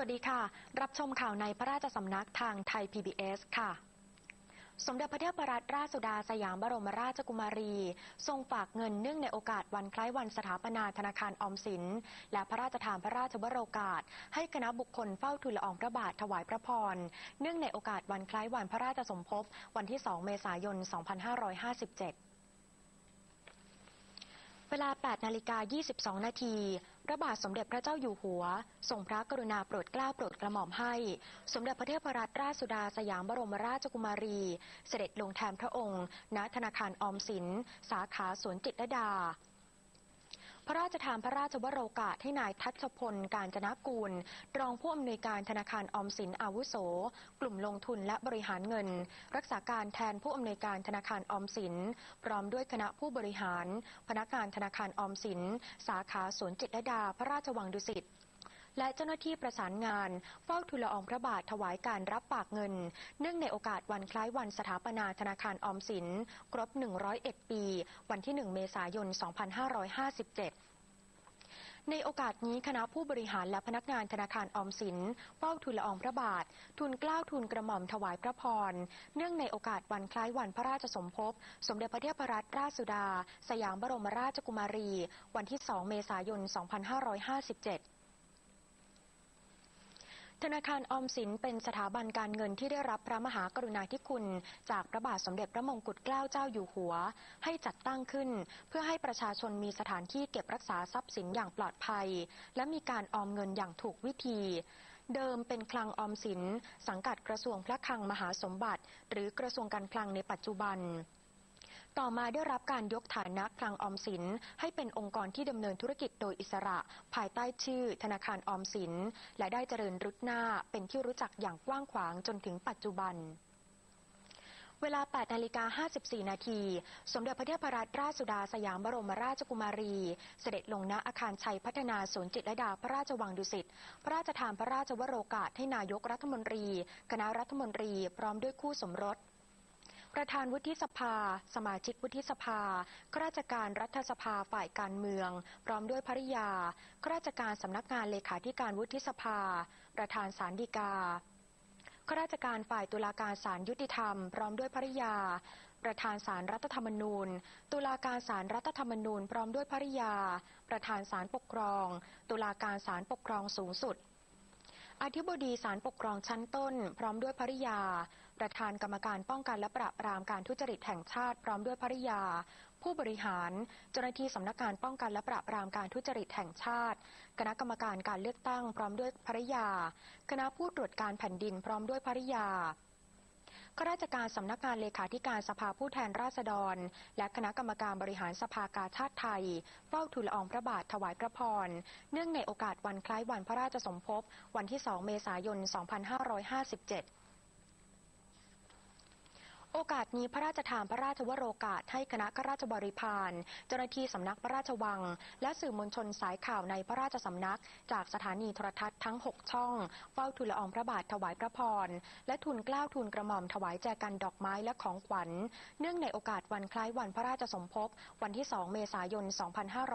วัสดีค่ะ รับชมข่าวในพระราชสำนักทางไทย PBS ค่ะ สมเด็จพระเทพรัตนราชสุดาสยามบรมราชกุมารี ทรงฝากเงินเนื่องในโอกาสวันคล้ายวันสถาปนาธนาคารออมสิน และพระราชทานพระราชวโรกาส ให้คณะบุคคลเฝ้าทูลละอองพระบาทถวายพระพร เนื่องในโอกาสวันคล้ายวันพระราชสมภพวันที่ 2 เมษายน 2557 เวลา 8 นาฬิกา 22 นาที ระบาทสมเด็จพระเจ้าอยู่หัวทรงพระกรุณาโปรดเกล้าโปรดกระหม่อมให้ สมเด็จพระเทพรัตนราชสุดาสยามบรมราชกุมารี เสด็จลงแทนพระองค์ ณธนาคารออมสิน สาขาสวนจิตรดา พระราชทานพระราชวโรกาสให้นายทัชพลการจนกูล รองผู้อำนวยการธนาคารออมสินอาวุโส กลุ่มลงทุนและบริหารเงิน รักษาการแทนผู้อำนวยการธนาคารออมสิน พร้อมด้วยคณะผู้บริหาร พนักงานธนาคารออมสิน สาขาสวนจิตรลดาพระราชวังดุสิต และเจ้าหน้าที่ประสานงานเฝ้าทูลละอองพระบาทถวายการรับปากเงิน เนื่องในโอกาสวันคล้ายวันสถาปนาธนาคารออมสิน ครบ 101 ปี วันที่ 1 เมษายน 2557ในโอกาสนี้คณะผู้บริหารและพนักงานธนาคารออมสินเฝ้าทูลละอองพระบาททูลกล้าวทูลกระหม่อมถวายพระพร เนื่องในโอกาสวันคล้ายวันพระราชสมภพ สมเด็จพระเทพรัตนราชสุดา สยามบรมราชกุมารี วันที่ 2 เมษายน 2557 ธนาคารออมสินเป็นสถาบันการเงินที่ได้รับพระมหากรุณาธิคุณ จากพระบาทสมเด็จพระมงกุฎเกล้าเจ้าอยู่หัว ให้จัดตั้งขึ้น เพื่อให้ประชาชนมีสถานที่เก็บรักษาทรัพย์สินอย่างปลอดภัย และมีการออมเงินอย่างถูกวิธี เดิมเป็นคลังออมสิน สังกัดกระทรวงพระคลังมหาสมบัติ หรือกระทรวงการคลังในปัจจุบัน ต่อมาได้รับการยกฐานะคลังออมสิน ให้เป็นองค์กรที่ดำเนินธุรกิจโดยอิสระ ภายใต้ชื่อ ธนาคารออมสิน และได้เจริญรุดหน้าเป็นที่รู้จักอย่างกว้างขวางจนถึงปัจจุบันเวลา 8 นาฬิกา 54 นาที สมเด็จพระเทพรัตนราชสุดาสยามบรมราชกุมารี เสด็จลงณอาคารชัยพัฒนาสวนจิตรลดาพระราชวังดุสิต พระราชทานพระราชวโรกาสให้นายกรัฐมนตรี คณะรัฐมนตรี พร้อมด้วยคู่สมรส ประธานวุฒิสภา สมาชิกวุฒิสภาข้าราชการรัฐสภาฝ่ายการเมือง พร้อมด้วยภริยาข้าราชการสำนักงานเลขาธิการวุฒิสภา ประธานศาลฎีกาข้าราชการฝ่ายตุลาการศาลยุติธรรม พร้อมด้วยภริยา ประธานศาลรัฐธรรมนูญ ตุลาการศาลรัฐธรรมนูญ พร้อมด้วยภริยา ประธานศาลปกครอง ตุลาการศาลปกครองสูงสุดอธิบดีศาลปกครองชั้นต้น พร้อมด้วยภริยา ประธานกรรมการป้องกันและปราบปรามการทุจริตแห่งชาติพร้อมด้วยภริยา ผู้บริหาร เจ้าหน้าที่สำนักงานป้องกันและปราบปรามการทุจริตแห่งชาติ คณะกรรมการการเลือกตั้งพร้อมด้วยภริยา คณะผู้ตรวจการแผ่นดินพร้อมด้วยภริยาข้าราชการสำนักงานเลขาธิการสภาผู้แทนราษฎร และคณะกรรมการบริหารสภากาชาติไทย เฝ้าทูลอองพระบาทถวายพระพร เนื่องในโอกาสวันคล้ายวันพระราชสมภพ วันที่ 2 เมษายน 2557 โอกาสนี้พระราชทานพระราชวโรกาสให้คณะข้าราชบริพารเจ้าหน้าที่สำนักพระราชวัง และสื่อมวลชนสายข่าวในพระราชสำนัก จากสถานีโทรทัศน์ทั้ง 6 ช่องเฝ้าทูลละอองพระบาทถวายพระพร และทูลเกล้าทูลกระหม่อมถวายแจกันดอกไม้และของขวัญ เนื่องในโอกาสวันคล้ายวันพระราชสมภพวันที่ 2 เมษายน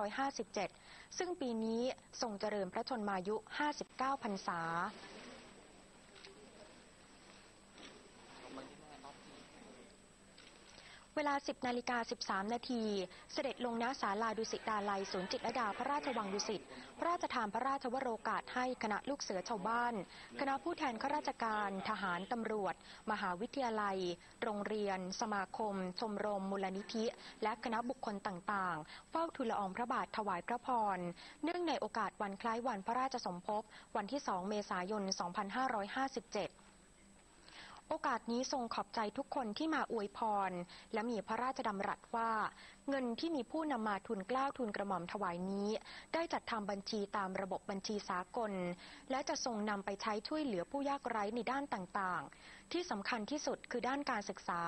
2557 ซึ่งปีนี้ทรงเจริญพระชนมายุ 59 พรรษา เว ลา 10นาฬิกา13 นาที เสด็จลงณศาลาดุสิตาลัยศูนย์จิตรดาพระราชวังดุสิต พระราชทานพระราชวโรกาสให้คณะลูกเสือชาวบ้าน คณะผู้แทนข้าราชการ ทหารตำรวจ มหาวิทยาลัย โรงเรียน สมาคม ชมรม มูลนิธิ และคณะบุคคลต่างๆ เฝ้าทูลละอองพระบาทถวายพระพร เนื่องในโอกาสวันคล้ายวันพระราชสมภพ วันที่ 2 เมษายน 2557 โอกาสนี้ทรงขอบใจทุกคนที่มาอวยพร และมีพระราชดำรัสว่า เงินที่มีผู้นำมาทุนกล้าวทุนกระหม่อมถวายนี้ ได้จัดทำบัญชีตามระบบบัญชีสากล และจะทรงนำไปใช้ช่วยเหลือผู้ยากไร้ในด้านต่างๆ ที่สำคัญที่สุดคือด้านการศึกษา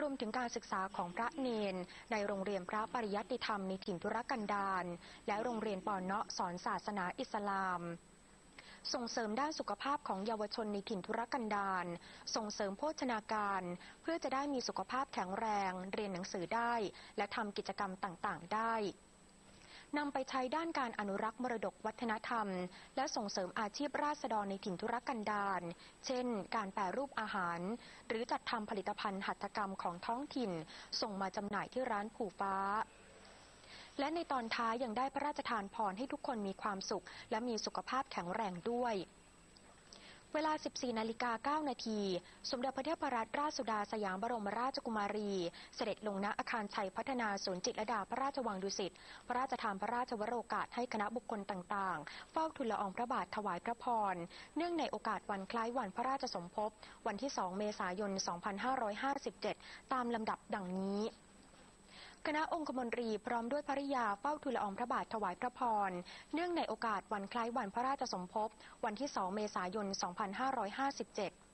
รวมถึงการศึกษาของพระเนน ในโรงเรียนพระปริยัติธรรมในถิ่นธุรกันดารและโรงเรียนปอนเนาะสอนศาสนาอิสลาม ส่งเสริมด้านสุขภาพของเยาวชนในถิ่นธุรกันดาร ส่งเสริมโภชนาการ เพื่อจะได้มีสุขภาพแข็งแรง เรียนหนังสือได้ และทำกิจกรรมต่างๆ ได้นำไปใช้ด้านการอนุรักษ์มรดกวัฒนธรรม และส่งเสริมอาชีพราษฎรในถิ่นธุรกันดาร เช่น การแปรรูปอาหาร หรือจัดทำผลิตภัณฑ์หัตถกรรมของท้องถิ่น ส่งมาจำหน่ายที่ร้านผู่ฟ้า และในตอนท้ายยังได้พระราชทานพรให้ทุกคนมีความสุข และมีสุขภาพแข็งแรงด้วยเวลา 14 นาฬิกา 9 นาที สมเด็จพระเทพรัตนราชสุดาสยามบรมราชกุมารี เสด็จลงณอาคารชัยพัฒนาศูนจิตรดาพระราชวังดุสิต พระราชทานพระราชวโรกาสให้คณะบุคคลต่างๆ เฝ้าทูลละอองพระบาทถวายพระพร เนื่องในโอกาสวันคล้ายวันพระราชสมภพ วันที่ 2 เมษายน 2557 ตามลำดับดังนี้ คณะองคมนตรีพร้อมด้วยภริยาเฝ้าทูลละอองพระบาทถวายพระพร เนื่องในโอกาสวันคล้ายวันพระราชสมภพ วันที่ 2 เมษายน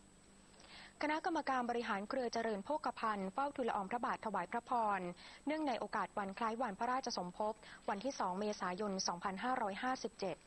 2557คณะกรรมการบริหารเครือเจริญโภคภัณฑ์เฝ้าทูลละอองพระบาทถวายพระพร เนื่องในโอกาสวันคล้ายวันพระราชสมภพ วันที่ 2 เมษายน 2557